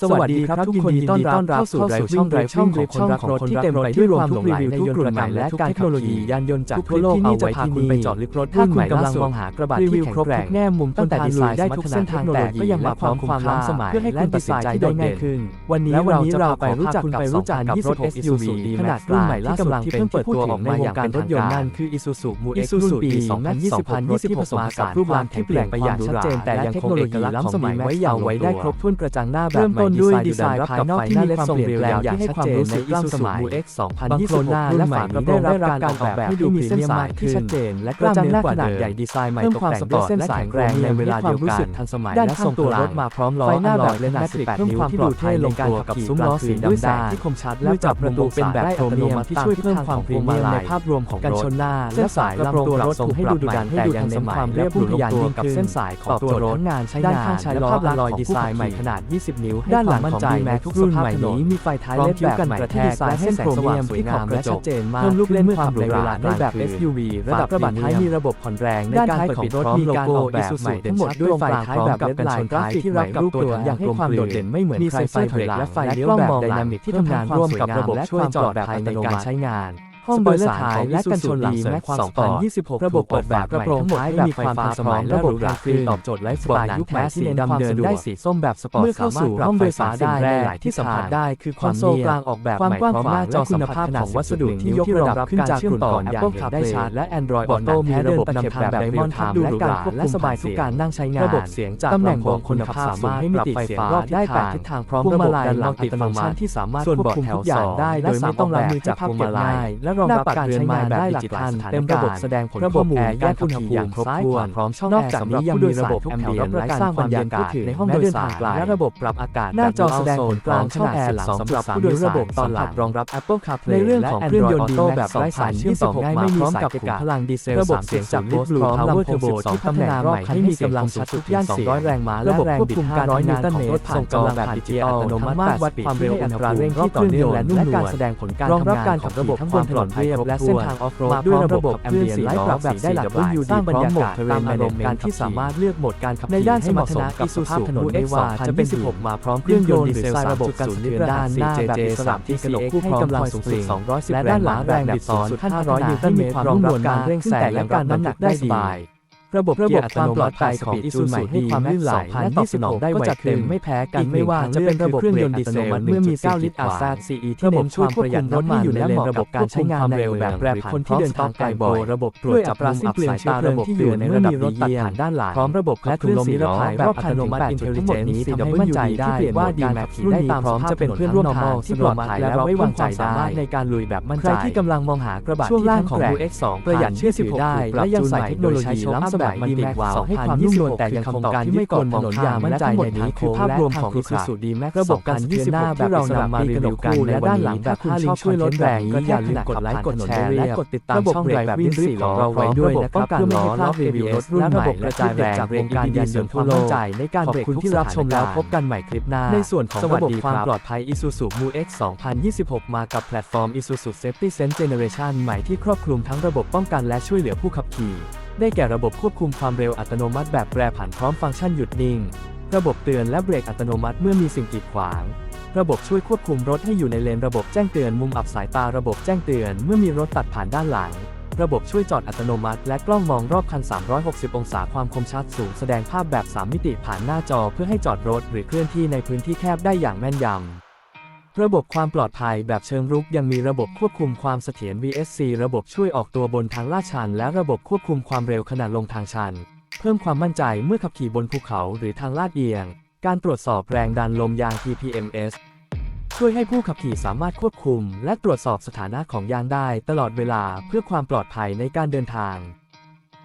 สวัสดีครับทุกคนยินดีต้อนรับเข้าสู่ช่องไดรช่องของคนรักรถที่เต็มไปด้วยความหลงไหลในยนต์กลใหม่และการเทคโนโลยียานยนต์จากทั่วโลกเอาไว้ที่นี่ไปจอดลึกรถรุ่นใหม่กำลังมองหากระบะที่แข็งแกร่งแง่มุมตั้งแต่ดีไซน์ได้ทุกเส้นทางแต่ก็ยังมาพร้อมความล้ำสมัยเพื่อให้คุณตัดสินใจได้ง่ายขึ้น วันนี้เราจะไปรู้จักกับรู้จักกับรถ SUV ขนาดรุ่นใหม่ล่าสุดที่เพิ่งเปิดตัวออกมาอย่างเป็นรถยนต์นั่นคือ Isuzu Mu X รุ่นปี 2020ที่ผสมผสานรูปร่างที่เปลี่ยนไปอย่างชัดเจนแต่ยังคงเอกลักษณ์ล้ำสมัยไว้ยาวไว้ได้ครบถ้วนกระจังหน้าแบบเริ่มต้นด้วยดีไซน์ภายนอกที่มีความเปลี่ยนแปลงอย่างให้ความรู้สึกร่ำสมัย X 2026หน้าและฝากระโปรงได้รับการออกแบบให้ดูมีเส้นสายที่ชัดเจน และกระจังหน้าขนาดใหญ่ดีไซน์ใหม่ตกแต่งด้วยเส้นสายแรงในเวลาเดียวกันทันสมัยด้านข้างตัวรถมาพร้อมล้อไฟหน้าแบบเลนส์18นิ้วที่ดูเท่ลงตัวกับซุ้มล้อสีดำด้านที่คมชัดและจับประตูเป็นแบบโครเมียมที่ช่วยเพิ่มความพรีเมียมในภาพรวมของกันชนหน้าและสายลำตัวรถถูกให้ดูดุดันให้ดูทันสมัยและผู้ทะยานยิ่งกับเส้นสายของตัวรถงานใช้ด้านข้างใช้ล้อลอยดีไซน์ใหม่ขนาด 20 นิ้วด้านหลังมั่นใจแม้ทุกรุ่นใหม่นี้มีไฟท้ายเลดแบบใหม่ที่ดีไซน์ให้แสงสว่างสวยงามและชัดเจนมากเพิ่มลูกเล่นเมื่อขับในเวลาในแบบ SUV ระดับกระบะท้ายมีระบบผ่อนแรงในการเปิดปิดรถมีการออกแบบใหม่ทั้งหมดด้วยไฟท้ายแบบกันชนกราฟิกที่รับกับตัวถังอย่างให้ความโดดเด่นไม่เหมือนใครไฟเบรกและไฟเลี้ยวแบบไดนามิกที่ทำงานร่วมกับระบบช่วยจอดแบบอัตโนมัติใช้งาน ห้องโดยสารของและกันชนหลังแม็ก2026 ระบบเปิดแบบกระโปรงท้ายแบบไฟฟ้าสมัยระบบราฟรีตอบโจทย์ไลฟ์สไตล์ยุคใหม่ที่เน้นความสะดวกได้สีส้มแบบสปอร์ตเมื่อเข้าสู่ห้องโดยสารได้หลายที่สัมผัสได้คือคอนโซลกลางออกแบบความกว้างขวางจอคุณภาพของวัสดุที่ยกระดับขึ้นจากรุ่นก่อน Apple CarPlay ได้ชาร์จและ Android Auto มีระบบนำทางแบบ Diamond ทับดูและการควบคุมสบายทุกการนั่งใช้งานระบบเสียงจากตำแหน่งของคุณภาพสามารถให้มิติเสียงรอบได้8ทิศทางพร้อมระบบดันหลังติดฟังก์ชันที่สามารถควบคุมทุกอย่างได้โดยไม่ต้องล้างมือจากพวงมาลัยและรองรับการใช้งานได้หลักพันเต็มระบบแสดงผลข้อมูลแก้อุณหภูมิครบถ้วนพร้อมช่องแอร์สำหรับผู้โดยสารทุกแถวรับประกันความเย็นผู้ถือในห้องโดยสารและระบบปรับอากาศหน้าจอแสดงผลกลางช่องแอร์หลังสำหรับผู้โดยสารระบบตอนหลังรองรับ Apple CarPlay ในเรื่องของเครื่องยนต์ดีแบบไร้สายเชื่อมต่อง่ายไม่มีสายกะพลังดีเซลระบบเสียงจาก Bluetooth พร้อมลำโพง12ตำแหน่งรอบคันให้มีกำลังชัดทุกย่าน400แรงม้าและแรงบิด500นิวตันเมตรส่งกำลังแบบดิจิตอลอัตโนมัติวัดความเร็วอัตราเร่งที่ต่อเนื่องและนุ่มนวลและการแสดงผลการรองรับการขับระบบทั้งบนถนนเรียบและเส้นทางออฟโรดด้วยระบบขับเคลื่อนสี่ล้อแบบได้หลักวิวสร้างบรรยากาศตามอารมณ์การที่สามารถเลือกโหมดการขับขี่ในด้านสมรรถนะกับสภาพถนนไม่ว่าจะเป็น 16 มาพร้อมเครื่องยนต์ดีเซลระบบกันสะเทือนด้านหน้าแบบอิสระที่กระดกคู่พร้อมกำลังสูงสุด210และด้านหลังแรงบิดสูงสุด500นิวตันเมตรพร้อมนุ่มนวลการเร่งแสงและการน้ำหนักได้สบาย ระบบระบบความปลอดภัยของ Isuzu ให้ความลื่นไหลและตอบสนองได้ไวเต็มไม่แพ้กันไม่ว่าจะเป็นระบบเครื่องยนต์ดีเซลเมื่อมี 9 ลิตรอาซา CE ที่เน้นช่วยควบคุมรถให้อยู่ในระบบการใช้งานเร็วแบบแปรผันคนที่เดินทางไกลบ่อยระบบตรวจจับปราซิ่งเปลี่ยนสายตาระบบที่อยู่ในระดับรถตัดผ่านด้านหลังพร้อมระบบและถุงลมนิรภัยแบบอัตโนมัติอินเทลลิเจนนี้ทำให้มั่นใจได้ว่าดีแม็กซ์ได้ตามพร้อมจะเป็นเพื่อนร่วมทางที่ปลอดภัยและไว้วางใจได้ในการลุยแบบมั่นใจใครที่กำลังมองหากระบะช่วงล่างของ UX2 ประหยัดเชื่อถือได้และยังใส่เทคโนโลยีล้ำสมัยมันติดวาวให้ความนิ่มนวลแต่ยังคงการที่ไม่ก่อนมองข้ามมั่นใจในนี้คือภาพรวมของ Isuzu D-Max ระบบการยืดหน้าแบบเรานำมารีวิวกันและด้านหลังแบบ5ลิงช่วยลดแรงก็อย่าลืมกดไลค์กดแชร์และกดติดตามช่องเบรกแบบวิ่งสี่ล้อเราไว้ด้วยและป้องกันล้อล้อรีวิวรถรุ่นใหม่และระจายแรงจากวงการยานยนต์ทั่วโลกใจในการเบรกทุกที่รับชมแล้วพบกันใหม่คลิปหน้า ในส่วนของระบบความปลอดภัย Isuzu Mu X 2026 มากับแพลตฟอร์ม Isuzu Safety Sense Generation ใหม่ที่ครอบคลุมทั้งระบบป้องกันและช่วยเหลือผู้ขับขี่ ได้แก่ระบบควบคุมความเร็วอัตโนมัติแบบแปรผันพร้อมฟังก์ชันหยุดนิ่ง ระบบเตือนและเบรกอัตโนมัติเมื่อมีสิ่งกีดขวาง ระบบช่วยควบคุมรถให้อยู่ในเลนระบบแจ้งเตือนมุมอับสายตาระบบแจ้งเตือนเมื่อมีรถตัดผ่านด้านหลัง ระบบช่วยจอดอัตโนมัติ และกล้องมองรอบคัน 360 องศาความคมชัดสูงแสดงภาพแบบ 3 มิติผ่านหน้าจอเพื่อให้จอดรถหรือเคลื่อนที่ในพื้นที่แคบได้อย่างแม่นยำ ระบบความปลอดภัยแบบเชิงรุกยังมีระบบควบคุมความเสถียร VSC ระบบช่วยออกตัวบนทางลาดชัน และระบบควบคุมความเร็วขณะลงทางชัน เพิ่มความมั่นใจเมื่อขับขี่บนภูเขาหรือทางลาดเอียง การตรวจสอบแรงดันลมยาง TPMS ช่วยให้ผู้ขับขี่สามารถควบคุม และตรวจสอบสถานะของยางได้ตลอดเวลาเพื่อความปลอดภัยในการเดินทาง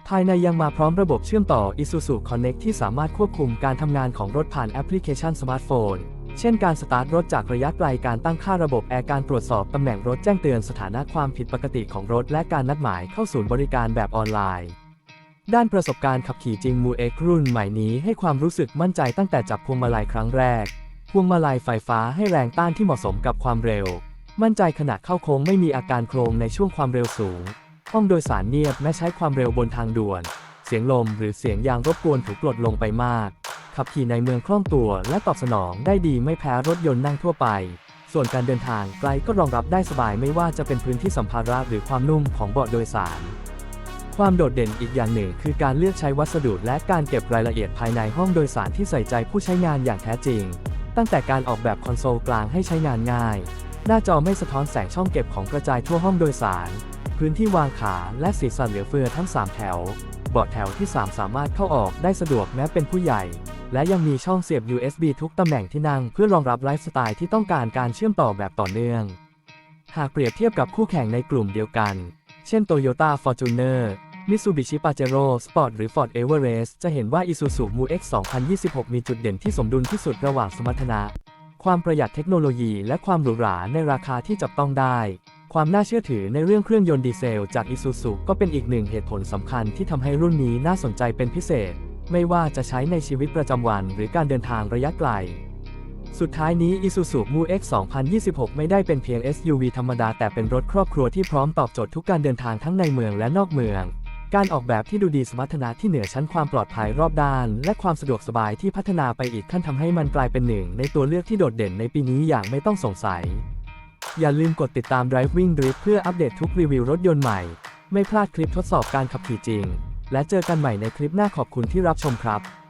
ภายในยังมาพร้อมระบบเชื่อมต่อ Isuzu Connect ที่สามารถควบคุมการทำงานของรถผ่านแอปพลิเคชันสมาร์ทโฟน เช่นการสตาร์ทรถจากระยะไกลการตั้งค่าระบบแอร์การตรวจสอบตำแหน่งรถแจ้งเตือนสถานะความผิดปกติของรถ และการนัดหมายเข้าศูนย์บริการแบบออนไลน์ ด้านประสบการณ์ขับขี่จริง m u X รุ่นใหม่นี้ให้ความรู้สึกมั่นใจตั้งแต่จับพวงมาลัยครั้งแรก พวงมาลัยไฟฟ้าให้แรงต้านที่เหมาะสมกับความเร็ว มั่นใจขณะเข้าโค้งไม่มีอาการโครงในช่วงความเร็วสูง ห้องโดยสารเงียบแม้ใช้ความเร็วบนทางด่วน เสียงลมหรือเสียงยางรบกวนถูกปลดลงไปมาก ขับขี่ในเมืองคล่องตัวและตอบสนองได้ดีไม่แพ้รถยนต์นั่งทั่วไป ส่วนการเดินทางไกลก็รองรับได้สบายไม่ว่าจะเป็นพื้นที่สัมภาระหรือความนุ่มของเบาะโดยสาร ความโดดเด่นอีกอย่างหนึ่งคือการเลือกใช้วัสดุและการเก็บรายละเอียดภายในห้องโดยสารที่ใส่ใจผู้ใช้งานอย่างแท้จริง ตั้งแต่การออกแบบคอนโซลกลางให้ใช้งานง่าย หน้าจอไม่สะท้อนแสงช่องเก็บของกระจายทั่วห้องโดยสาร พื้นที่วางขาและสีสันเหลือเฟือทั้ง 3 แถว เบาะแถวที่ 3 สามารถเข้าออกได้สะดวกแม้เป็นผู้ใหญ่ และยังมีช่องเสียบ USB ทุกตำแหน่งที่นั่งเพื่อรองรับไลฟ์สไตล์ที่ต้องการการเชื่อมต่อแบบต่อเนื่อง หากเปรียบเทียบกับคู่แข่งในกลุ่มเดียวกัน เช่น Toyota Fortuner Mitsubishi Pajero Sport หรือ Ford Everest จะเห็นว่า Isuzu Mu-X 2026 มีจุดเด่นที่สมดุลที่สุดระหว่างสมรรถนะ ความประหยัดเทคโนโลยีและความหรูหราในราคาที่จับต้องได้ ความน่าเชื่อถือในเรื่องเครื่องยนต์ดีเซลจาก Isuzu ก็เป็นอีกหนึ่งเหตุผลสำคัญที่ทำให้รุ่นนี้น่าสนใจเป็นพิเศษ ไม่ว่าจะใช้ในชีวิตประจำวันหรือการเดินทางระยะไกล สุดท้ายนี้ Isuzu Mu-X 2026 ไม่ได้เป็นเพียง SUV ธรรมดาแต่เป็นรถครอบครัวที่พร้อมตอบโจทย์ทุกการเดินทางทั้งในเมืองและนอกเมือง การออกแบบที่ดูดีสมรรถนะที่เหนือชั้นความปลอดภัยรอบด้าน และความสะดวกสบายที่พัฒนาไปอีกขั้นทำให้มันกลายเป็นหนึ่ง ในตัวเลือกที่โดดเด่นในปีนี้อย่างไม่ต้องสงสัย อย่าลืมกดติดตาม Driving Drift เพื่ออัปเดตทุกรีวิวรถยนต์ใหม่ ไม่พลาดคลิปทดสอบการขับขี่จริง และเจอกันใหม่ในคลิปหน้าขอบคุณที่รับชมครับ